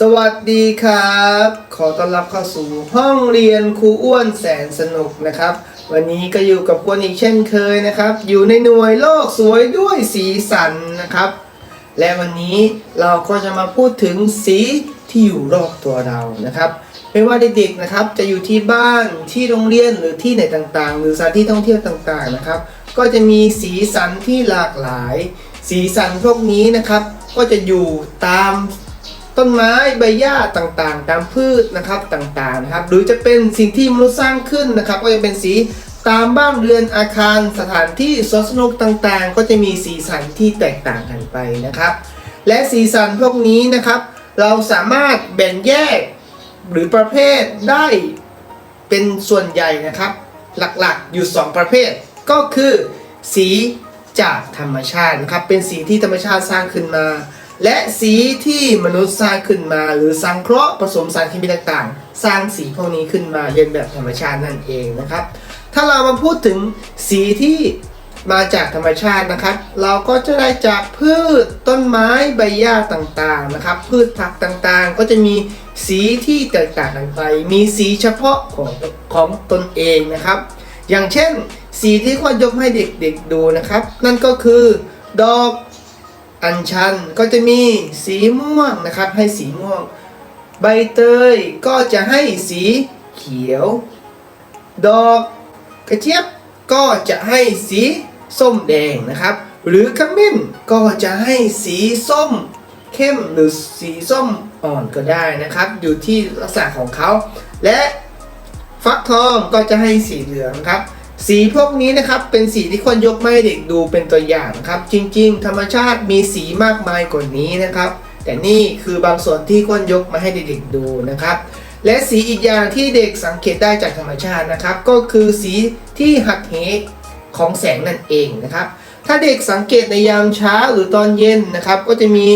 สวัสดีครับ ขอต้อนรับเข้าสู่ห้องเรียนครูอ้วนแสนสนุกนะครับ วันนี้ก็อยู่กับคนอีกเช่นเคยนะครับ อยู่ในหน่วยโลกสวยด้วยสีสันนะครับ และวันนี้เราก็จะมาพูดถึงสีที่อยู่รอบตัวเรานะครับ ไม่ว่าเด็กๆนะครับ จะอยู่ที่บ้านที่โรงเรียนหรือที่ไหนต่างๆ หรือสถานที่ท่องเที่ยวต่างๆนะครับ ก็จะมีสีสันที่หลากหลาย สีสันพวกนี้นะครับ ก็จะอยู่ตาม ต้นไม้ใบหญ้าต่างๆ ตามพืชนะครับต่างๆนะครับ หรือจะเป็นสิ่งที่มนุษย์สร้างขึ้นนะครับ ก็จะเป็นสีตามบ้านเรือนอาคารสถานที่สวนสนุกต่างๆ ก็จะมีสีสันที่แตกต่างกันไปนะครับ และสีสันพวกนี้นะครับ เราสามารถแบ่งแยกหรือประเภทได้เป็นส่วนใหญ่นะครับ หลักๆอยู่ 2 ประเภท ก็คือ สีจากธรรมชาตินะครับ เป็นสีที่ธรรมชาติสร้างขึ้นมา และสีที่มนุษย์สร้างขึ้นมา หรือสังเคราะห์ผสมสารเคมีต่างๆ สร้างสีพวกนี้ขึ้นมาเรียนแบบธรรมชาตินั่นเองนะครับ ถ้าเรามาพูดถึงสีที่มาจากธรรมชาตินะครับ เราก็จะได้จากพืชต้นไม้ใบหญ้าต่างๆนะครับ พืชผักต่างๆ ก็จะมีสีที่แตกต่างกันไป มีสีเฉพาะของของตนเองนะครับ อย่างเช่น สีที่ควรยกให้เด็กๆดูนะครับ นั่นก็คือ ดอก อัญชันก็จะมีสีม่วงนะครับ ให้สีม่วง ใบเตยก็จะให้สีเขียว ดอกกระเจี๊ยบก็จะให้สีส้มแดงนะครับ หรือขมิ้นก็จะให้สีส้มเข้มหรือสีส้มอ่อนก็ได้นะครับ อยู่ที่ลักษณะของเขา และฟักทองก็จะให้สีเหลืองครับ สีพวกนี้นะครับเป็นสีที่ควรยกมาให้เด็กดูเป็นตัวอย่างครับ จริง ๆ ธรรมชาติมีสีมากมายกว่านี้นะครับ แต่นี่คือบางส่วนที่ควรยกมาให้เด็กๆดูนะครับ และสีอีกอย่างที่เด็กสังเกตได้จากธรรมชาตินะครับ ก็คือสีที่หักเหของแสงนั่นเองนะครับ ถ้าเด็กสังเกตในยามเช้าหรือตอนเย็นนะครับ ก็จะมี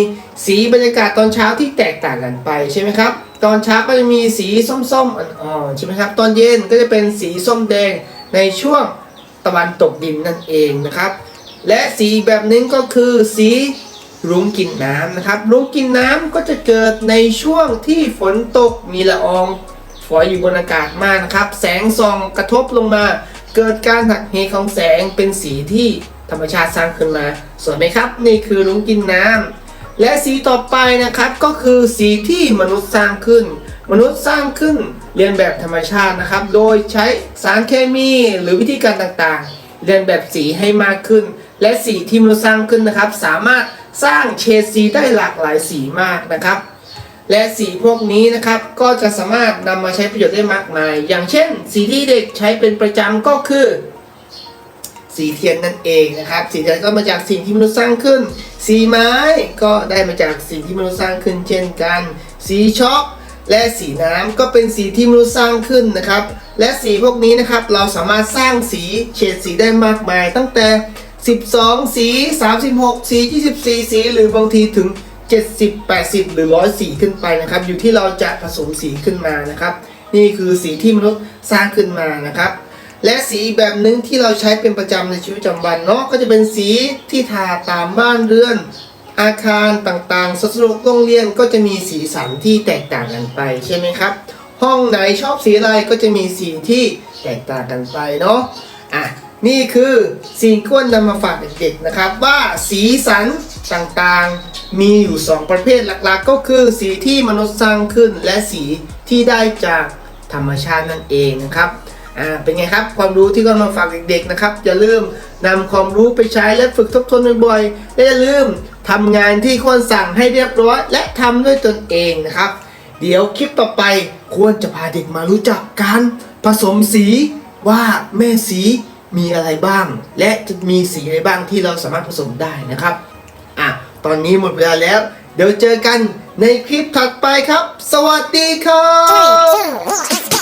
สีบรรยากาศตอนเช้าที่แตกต่างกันไปใช่ไหมครับ ตอนเช้าก็จะมีสีส้มๆอ่อนๆใช่ไหมครับ ตอนเย็นก็จะเป็นสีส้มแดง ในช่วงตะวันตกดินนั่นเองนะครับ และสีแบบหนึงก็คือสีรุ้งกินน้ำนะครับ รุ้งกินน้ำก็จะเกิดในช่วงที่ฝนตกมีละอองฝอยอยู่บนอากาศมากนะครับ แสงส่องกระทบลงมา เกิดการหักเหของแสงเป็นสีที่ธรรมชาติสร้างขึ้นมาสวยไหมครับ นี่คือรุ้งกินน้ำและสีต่อไปนะครับก็คือสีที่มนุษย์สร้างขึ้น มนุษย์สร้างขึ้น เรียนแบบธรรมชาตินะครับ โดยใช้สารเคมีหรือวิธีการต่างๆ เรียนแบบสีให้มากขึ้น และสีที่มนุษย์สร้างขึ้นนะครับ สามารถสร้างเฉดสีได้หลากหลายสีมากนะครับ และสีพวกนี้นะครับก็จะสามารถนำมาใช้ประโยชน์ได้มากมาย อย่างเช่น สีที่เด็กใช้เป็นประจำก็คือ สีเทียนนั่นเองนะครับ สีเทียนก็มาจากสิ่งที่มนุษย์สร้างขึ้น สีไม้ก็ได้มาจากสิ่งที่มนุษย์สร้างขึ้นเช่นกัน สีช็อก และสีน้ำก็เป็นสีที่มนุษย์สร้างขึ้นนะครับ และสีพวกนี้นะครับเราสามารถสร้างสีเฉดสีได้มากมาย ตั้งแต่ 12 สี 36 สี 24 สี หรือบางทีถึง 70 80 หรือ100สีขึ้นไปนะครับ อยู่ที่เราจะผสมสีขึ้นมานะครับ นี่คือสีที่มนุษย์สร้างขึ้นมานะครับ และสีแบบหนึ่งที่เราใช้เป็นประจำในชีวิตประจำวันเนาะก็จะเป็นสีที่ทาตามบ้านเรือน อาคารต่างๆสวนสนุกโรงเรียนก็จะมีสีสันที่แตกต่างกันไปใช่ไหมครับ ห้องไหนชอบสีอะไรก็จะมีสีที่แตกต่างกันไปเนาะอะนี่คือสิ่งที่ควรนำมาฝากเด็กๆนะครับ ว่าสีสันต่างๆมีอยู่ 2 ประเภทหลักๆ ก็คือสีที่มนุษย์สร้างขึ้น และสีที่ได้จากธรรมชาตินั่นเองนะครับอ่าเป็นไงครับความรู้ที่ก็มาฝากเด็กๆนะครับอย่าลืมนำความรู้ไปใช้และฝึกทบทวนบ่อยๆและอย่าลืม ทำงานที่ควรสั่งให้เรียบร้อย และทำด้วยตนเองนะครับ เดี๋ยวคลิปต่อไปควรจะพาเด็กมารู้จักการผสมสีว่าแม่สีมีอะไรบ้าง และจะมีสีอะไรบ้างที่เราสามารถผสมได้นะครับอะตอนนี้หมดเวลาแล้ว เดี๋ยวเจอกันในคลิปถัดไปครับ สวัสดีครับ